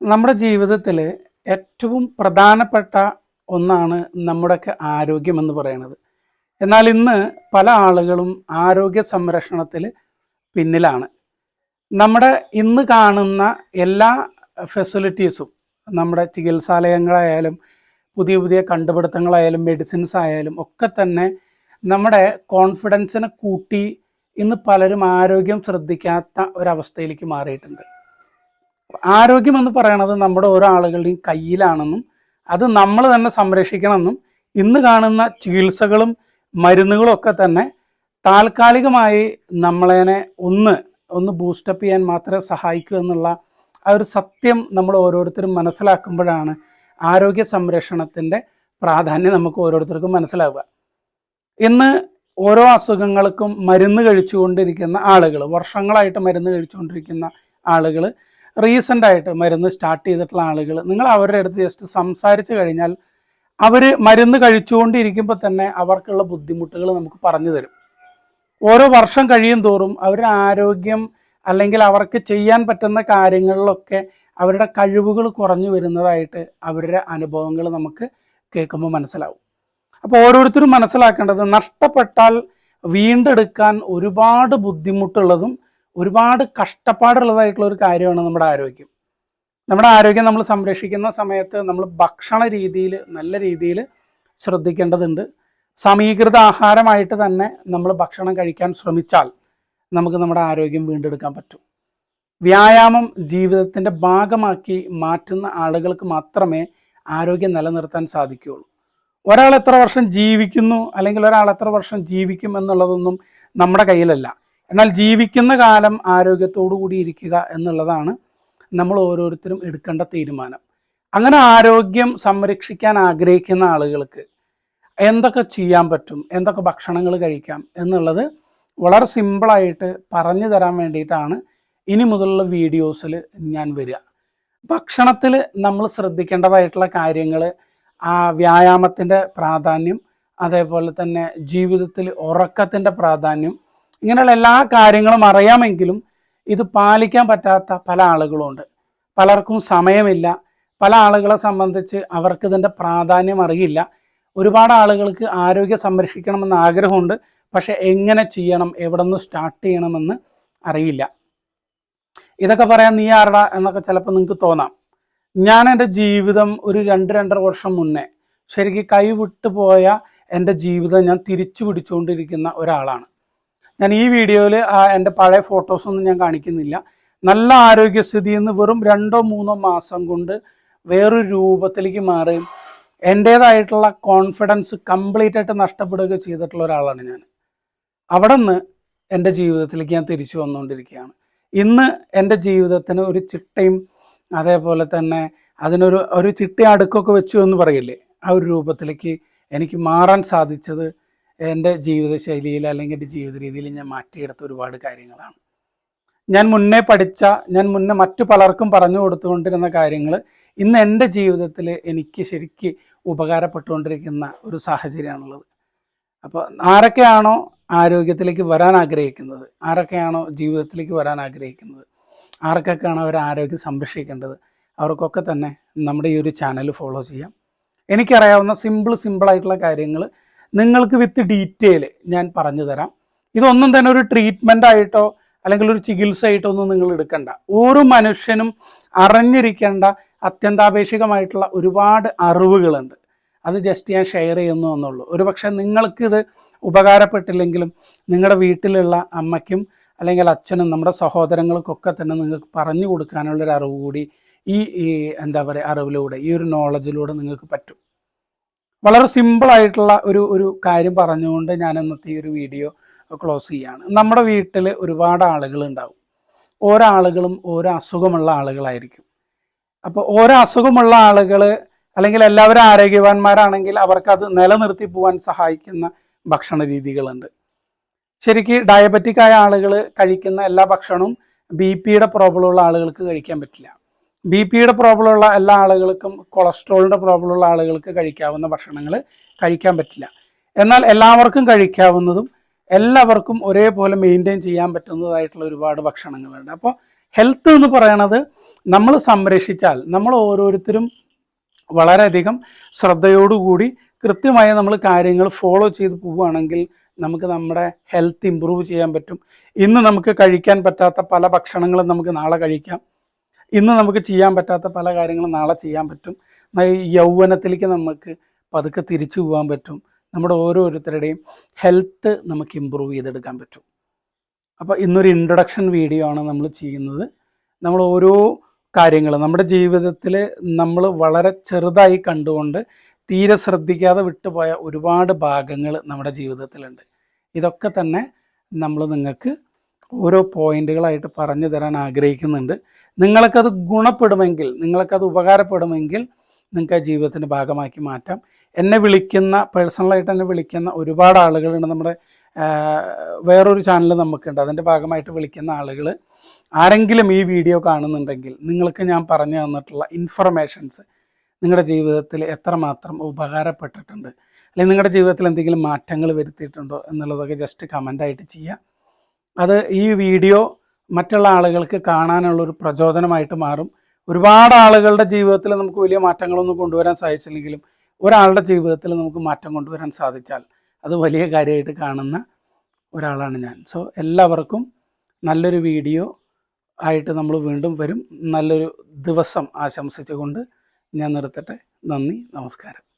നമ്മുടെ ജീവിതത്തിൽ ഏറ്റവും പ്രധാനപ്പെട്ട ഒന്നാണ് നമ്മുടെയൊക്കെ ആരോഗ്യം എന്ന് പറയുന്നത്. എന്നാൽ ഇന്ന് പല ആളുകളും ആരോഗ്യ സംരക്ഷണത്തിൽ പിന്നിലാണ്. നമ്മുടെ ഇന്ന് കാണുന്ന എല്ലാ ഫെസിലിറ്റീസും നമ്മുടെ ചികിത്സാലയങ്ങളായാലും പുതിയ പുതിയ കണ്ടുപിടുത്തങ്ങളായാലും മെഡിസിൻസ് ആയാലും ഒക്കെ തന്നെ നമ്മുടെ കോൺഫിഡൻസിനെ കൂട്ടി ഇന്ന് പലരും ആരോഗ്യം ശ്രദ്ധിക്കാത്ത ഒരവസ്ഥയിലേക്ക് മാറിയിട്ടുണ്ട്. ആരോഗ്യം എന്ന് പറയണത് നമ്മുടെ ഓരോ ആളുകളുടെയും കയ്യിലാണെന്നും അത് നമ്മൾ തന്നെ സംരക്ഷിക്കണമെന്നും ഇന്ന് കാണുന്ന ചികിത്സകളും മരുന്നുകളും ഒക്കെ തന്നെ താൽക്കാലികമായി നമ്മളതിനെ ഒന്ന് ഒന്ന് ബൂസ്റ്റപ്പ് ചെയ്യാൻ മാത്രമേ സഹായിക്കൂ എന്നുള്ള ആ ഒരു സത്യം നമ്മൾ ഓരോരുത്തരും മനസ്സിലാക്കുമ്പോഴാണ് ആരോഗ്യ സംരക്ഷണത്തിന്റെ പ്രാധാന്യം നമുക്ക് ഓരോരുത്തർക്കും മനസ്സിലാവുക. ഇന്ന് ഓരോ അസുഖങ്ങൾക്കും മരുന്ന് കഴിച്ചുകൊണ്ടിരിക്കുന്ന ആളുകൾ വർഷങ്ങളായിട്ട് മരുന്ന് കഴിച്ചുകൊണ്ടിരിക്കുന്ന ആളുകൾ റീസെന്റ് ആയിട്ട് മരുന്ന് സ്റ്റാർട്ട് ചെയ്തിട്ടുള്ള ആളുകൾ നിങ്ങൾ അവരുടെ അടുത്ത് ജസ്റ്റ് സംസാരിച്ചു കഴിഞ്ഞാൽ അവർ മരുന്ന് കഴിച്ചുകൊണ്ടിരിക്കുമ്പോൾ തന്നെ അവർക്കുള്ള ബുദ്ധിമുട്ടുകൾ നമുക്ക് പറഞ്ഞു തരും. ഓരോ വർഷം കഴിയും തോറും അവരുടെ ആരോഗ്യം അല്ലെങ്കിൽ അവർക്ക് ചെയ്യാൻ പറ്റുന്ന കാര്യങ്ങളിലൊക്കെ അവരുടെ കഴിവുകൾ കുറഞ്ഞു വരുന്നതായിട്ട് അവരുടെ അനുഭവങ്ങൾ നമുക്ക് കേൾക്കുമ്പോൾ മനസ്സിലാവും. അപ്പോൾ ഓരോരുത്തരും മനസ്സിലാക്കേണ്ടത് നഷ്ടപ്പെട്ടാൽ വീണ്ടെടുക്കാൻ ഒരുപാട് ബുദ്ധിമുട്ടുള്ളതും ഒരുപാട് കഷ്ടപ്പാടുള്ളതായിട്ടുള്ള ഒരു കാര്യമാണ് നമ്മുടെ ആരോഗ്യം. നമ്മുടെ ആരോഗ്യം നമ്മൾ സംരക്ഷിക്കുന്ന സമയത്ത് നമ്മൾ ഭക്ഷണ രീതിയിൽ നല്ല രീതിയിൽ ശ്രദ്ധിക്കേണ്ടതുണ്ട്. സമീകൃത ആഹാരമായിട്ട് തന്നെ നമ്മൾ ഭക്ഷണം കഴിക്കാൻ ശ്രമിച്ചാൽ നമുക്ക് നമ്മുടെ ആരോഗ്യം വീണ്ടെടുക്കാൻ പറ്റും. വ്യായാമം ജീവിതത്തിന്റെ ഭാഗമാക്കി മാറ്റുന്ന ആളുകൾക്ക് മാത്രമേ ആരോഗ്യം നിലനിർത്താൻ സാധിക്കുകയുള്ളൂ. ഒരാൾ എത്ര വർഷം ജീവിക്കുന്നു അല്ലെങ്കിൽ ഒരാൾ എത്ര വർഷം ജീവിക്കും എന്നുള്ളതൊന്നും നമ്മുടെ കയ്യിലല്ല. എന്നാൽ ജീവിക്കുന്ന കാലം ആരോഗ്യത്തോടു കൂടി ഇരിക്കുക എന്നുള്ളതാണ് നമ്മൾ ഓരോരുത്തരും എടുക്കേണ്ട തീരുമാനം. അങ്ങനെ ആരോഗ്യം സംരക്ഷിക്കാൻ ആഗ്രഹിക്കുന്ന ആളുകൾക്ക് എന്തൊക്കെ ചെയ്യാൻ പറ്റും എന്തൊക്കെ ഭക്ഷണങ്ങൾ കഴിക്കാം എന്നുള്ളത് വളരെ സിമ്പിളായിട്ട് പറഞ്ഞു തരാൻ വേണ്ടിയിട്ടാണ് ഇനി മുതലുള്ള വീഡിയോസിൽ ഞാൻ വരിക. ഭക്ഷണത്തിൽ നമ്മൾ ശ്രദ്ധിക്കേണ്ടതായിട്ടുള്ള കാര്യങ്ങൾ ആ വ്യായാമത്തിന്റെ പ്രാധാന്യം അതേപോലെ തന്നെ ജീവിതത്തിൽ ഉറക്കത്തിന്റെ പ്രാധാന്യം ഇങ്ങനെയുള്ള എല്ലാ കാര്യങ്ങളും അറിയാമെങ്കിലും ഇത് പാലിക്കാൻ പറ്റാത്ത പല ആളുകളുമുണ്ട്. പലർക്കും സമയമില്ല. പല ആളുകളെ സംബന്ധിച്ച് അവർക്ക് ഇതിന്റെ പ്രാധാന്യം അറിയില്ല. ഒരുപാട് ആളുകൾക്ക് ആരോഗ്യം സംരക്ഷിക്കണമെന്ന് ആഗ്രഹമുണ്ട്. പക്ഷെ എങ്ങനെ ചെയ്യണം എവിടെ നിന്ന് സ്റ്റാർട്ട് ചെയ്യണമെന്ന് അറിയില്ല. ഇതൊക്കെ പറയാൻ നീ ആരടാ എന്നൊക്കെ ചിലപ്പോൾ നിങ്ങൾക്ക് തോന്നാം. ഞാൻ എന്റെ ജീവിതം ഒരു രണ്ട് രണ്ടര വർഷം മുന്നേ ശരിക്കും കൈവിട്ടു പോയ എന്റെ ജീവിതം ഞാൻ തിരിച്ചു പിടിച്ചുകൊണ്ടിരിക്കുന്ന ഒരാളാണ്. ഞാൻ ഈ വീഡിയോയിൽ ആ എന്റെ പഴയ ഫോട്ടോസൊന്നും ഞാൻ കാണിക്കുന്നില്ല. നല്ല ആരോഗ്യസ്ഥിതിയിൽ നിന്ന് വെറും രണ്ടോ മൂന്നോ മാസം കൊണ്ട് വേറൊരു രൂപത്തിലേക്ക് മാറുകയും എന്റേതായിട്ടുള്ള കോൺഫിഡൻസ് കംപ്ലീറ്റ് ആയിട്ട് നഷ്ടപ്പെടുകയൊക്കെ ചെയ്തിട്ടുള്ള ഒരാളാണ് ഞാൻ. അവിടെ നിന്ന് എന്റെ ജീവിതത്തിലേക്ക് ഞാൻ തിരിച്ചു വന്നുകൊണ്ടിരിക്കുകയാണ്. ഇന്ന് എന്റെ ജീവിതത്തിന് ഒരു ചിട്ടയും അതേപോലെ തന്നെ അതിനൊരു ഒരു ചിട്ട അടുക്കൊക്കെ വെച്ചു എന്ന് പറയില്ലേ? ആ ഒരു രൂപത്തിലേക്ക് എനിക്ക് മാറാൻ സാധിച്ചത് എന്റെ ജീവിതശൈലിയിൽ അല്ലെങ്കിൽ എന്റെ ജീവിത രീതിയിൽ ഞാൻ മാറ്റിയെടുത്ത ഒരുപാട് കാര്യങ്ങളാണ്. ഞാൻ മുന്നേ പഠിച്ച ഞാൻ മുന്നേ മറ്റു പലർക്കും പറഞ്ഞു കൊടുത്തുകൊണ്ടിരുന്ന കാര്യങ്ങൾ ഇന്ന് എന്റെ ജീവിതത്തിൽ എനിക്ക് ശരിക്ക് ഉപകാരപ്പെട്ടുകൊണ്ടിരിക്കുന്ന ഒരു സാഹചര്യമാണുള്ളത്. അപ്പോൾ ആരൊക്കെയാണോ ആരോഗ്യത്തിലേക്ക് വരാൻ ആഗ്രഹിക്കുന്നത്? ആരൊക്കെയാണോ ജീവിതത്തിലേക്ക് വരാൻ ആഗ്രഹിക്കുന്നത്? ആർക്കൊക്കെയാണോ അവർ ആരോഗ്യം സംരക്ഷിക്കേണ്ടത്? അവർക്കൊക്കെ തന്നെ നമ്മുടെ ഈ ഒരു ചാനൽ ഫോളോ ചെയ്യാം. എനിക്കറിയാവുന്ന സിമ്പിൾ സിമ്പിളായിട്ടുള്ള കാര്യങ്ങൾ നിങ്ങൾക്ക് വിത്ത് ഡീറ്റെയിൽ ഞാൻ പറഞ്ഞു തരാം. ഇതൊന്നും തന്നെ ഒരു ട്രീറ്റ്മെന്റ് ആയിട്ടോ അല്ലെങ്കിൽ ഒരു ചികിത്സ ആയിട്ടോ ഒന്നും നിങ്ങൾ എടുക്കണ്ട. ഓരോ മനുഷ്യനും അറിഞ്ഞിരിക്കേണ്ട അത്യന്താപേക്ഷികമായിട്ടുള്ള ഒരുപാട് അറിവുകളുണ്ട്. അത് ജസ്റ്റ് ഞാൻ ഷെയർ ചെയ്യുന്നു എന്നുള്ളൂ. ഒരു പക്ഷേ നിങ്ങൾക്കിത് ഉപകാരപ്പെട്ടില്ലെങ്കിലും നിങ്ങളുടെ വീട്ടിലുള്ള അമ്മയ്ക്കും അല്ലെങ്കിൽ അച്ഛനും നമ്മുടെ സഹോദരങ്ങൾക്കൊക്കെ തന്നെ നിങ്ങൾക്ക് പറഞ്ഞു കൊടുക്കാനുള്ളൊരു അറിവ് കൂടി ഈ ഈ എന്താ പറയുക അറിവിലൂടെ ഈ ഒരു നോളജിലൂടെ നിങ്ങൾക്ക് പറ്റും. വളരെ സിമ്പിളായിട്ടുള്ള ഒരു ഒരു കാര്യം പറഞ്ഞുകൊണ്ട് ഞാൻ ഇന്നത്തെ ഈ ഒരു വീഡിയോ ക്ലോസ് ചെയ്യാണ്. നമ്മുടെ വീട്ടിൽ ഒരുപാട് ആളുകൾ ഉണ്ടാവും. ഓരോ ആളുകളും ഓരോ അസുഖമുള്ള ആളുകളായിരിക്കും. അപ്പോൾ ഓരോ അസുഖമുള്ള ആളുകൾ അല്ലെങ്കിൽ എല്ലാവരും ആരോഗ്യവാന്മാരാണെങ്കിൽ അവർക്കത് നിലനിർത്തി പോകാൻ സഹായിക്കുന്ന ഭക്ഷണ രീതികളുണ്ട്. ശരിക്ക് ഡയബറ്റിക് ആയ ആളുകൾ കഴിക്കുന്ന എല്ലാ ഭക്ഷണവും ബി പിയുടെ പ്രോബ്ലം ഉള്ള ആളുകൾക്ക് കഴിക്കാൻ പറ്റില്ല. ബി പിയുടെ പ്രോബ്ലമുള്ള എല്ലാ ആളുകൾക്കും കൊളസ്ട്രോളിന്റെ പ്രോബ്ലമുള്ള ആളുകൾക്ക് കഴിക്കാവുന്ന ഭക്ഷണങ്ങൾ കഴിക്കാൻ പറ്റില്ല. എന്നാൽ എല്ലാവർക്കും കഴിക്കാവുന്നതും എല്ലാവർക്കും ഒരേപോലെ മെയിന്റെയിൻ ചെയ്യാൻ പറ്റുന്നതായിട്ടുള്ള ഒരുപാട് ഭക്ഷണങ്ങളുണ്ട്. അപ്പോൾ ഹെൽത്ത് എന്ന് പറയണത് നമ്മൾ സംരക്ഷിച്ചാൽ നമ്മൾ ഓരോരുത്തരും വളരെയധികം ശ്രദ്ധയോടുകൂടി കൃത്യമായി നമ്മൾ കാര്യങ്ങൾ ഫോളോ ചെയ്ത് പോവുകയാണെങ്കിൽ നമുക്ക് നമ്മുടെ ഹെൽത്ത് ഇമ്പ്രൂവ് ചെയ്യാൻ പറ്റും. ഇന്ന് നമുക്ക് കഴിക്കാൻ പറ്റാത്ത പല ഭക്ഷണങ്ങളും നമുക്ക് നാളെ കഴിക്കാം. ഇന്ന് നമുക്ക് ചെയ്യാൻ പറ്റാത്ത പല കാര്യങ്ങളും നാളെ ചെയ്യാൻ പറ്റും. യൗവനത്തിലേക്ക് നമുക്ക് പതുക്കെ തിരിച്ചു പോകാൻ പറ്റും. നമ്മുടെ ഓരോരുത്തരുടെയും ഹെൽത്ത് നമുക്ക് ഇമ്പ്രൂവ് ചെയ്തെടുക്കാൻ പറ്റും. അപ്പോൾ ഇന്നൊരു ഇൻട്രൊഡക്ഷൻ വീഡിയോ ആണ് നമ്മൾ ചെയ്യുന്നത്. നമ്മൾ ഓരോ കാര്യങ്ങൾ നമ്മുടെ ജീവിതത്തിൽ നമ്മൾ വളരെ ചെറുതായി കണ്ടുകൊണ്ട് തീരെ ശ്രദ്ധിക്കാതെ വിട്ടുപോയ ഒരുപാട് ഭാഗങ്ങൾ നമ്മുടെ ജീവിതത്തിലുണ്ട്. ഇതൊക്കെ തന്നെ നമ്മൾ നിങ്ങൾക്ക് ഓരോ പോയിന്റുകളായിട്ട് പറഞ്ഞു തരാൻ ആഗ്രഹിക്കുന്നുണ്ട്. നിങ്ങൾക്കത് ഗുണപ്പെടുമെങ്കിൽ നിങ്ങൾക്കത് ഉപകാരപ്പെടുമെങ്കിൽ നിങ്ങൾക്ക് ആ ജീവിതത്തിന്റെ ഭാഗമാക്കി മാറ്റാം. എന്നെ വിളിക്കുന്ന പേഴ്സണലായിട്ട് എന്നെ വിളിക്കുന്ന ഒരുപാട് ആളുകളുണ്ട്. നമ്മുടെ വേറൊരു ചാനൽ നമുക്കുണ്ട്. അതിന്റെ ഭാഗമായിട്ട് വിളിക്കുന്ന ആളുകൾ ആരെങ്കിലും ഈ വീഡിയോ കാണുന്നുണ്ടെങ്കിൽ നിങ്ങൾക്ക് ഞാൻ പറഞ്ഞു തന്നിട്ടുള്ള ഇൻഫർമേഷൻസ് നിങ്ങളുടെ ജീവിതത്തിൽ എത്രമാത്രം ഉപകാരപ്പെട്ടിട്ടുണ്ട് അല്ലെങ്കിൽ നിങ്ങളുടെ ജീവിതത്തിൽ എന്തെങ്കിലും മാറ്റങ്ങൾ വരുത്തിയിട്ടുണ്ടോ എന്നുള്ളതൊക്കെ ജസ്റ്റ് കമന്റായിട്ട് ചെയ്യുക. അത് ഈ വീഡിയോ മറ്റുള്ള ആളുകൾക്ക് കാണാനുള്ള ഒരു പ്രചോദനമായിട്ട് മാറും. ഒരുപാട് ആളുകളുടെ ജീവിതത്തിൽ നമുക്ക് വലിയ മാറ്റങ്ങളൊന്നും കൊണ്ടുവരാൻ സാധിച്ചില്ലെങ്കിലും ഒരാളുടെ ജീവിതത്തിൽ നമുക്ക് മാറ്റം കൊണ്ടുവരാൻ സാധിച്ചാൽ അത് വലിയ കാര്യമായിട്ട് കാണുന്ന ഒരാളാണ് ഞാൻ. സോ എല്ലാവർക്കും നല്ലൊരു വീഡിയോ ആയിട്ട് നമ്മൾ വീണ്ടും വരും. നല്ലൊരു ദിവസം ആശംസിച്ചുകൊണ്ട് ഞാൻ നിർത്തട്ടെ. നന്ദി നമസ്കാരം.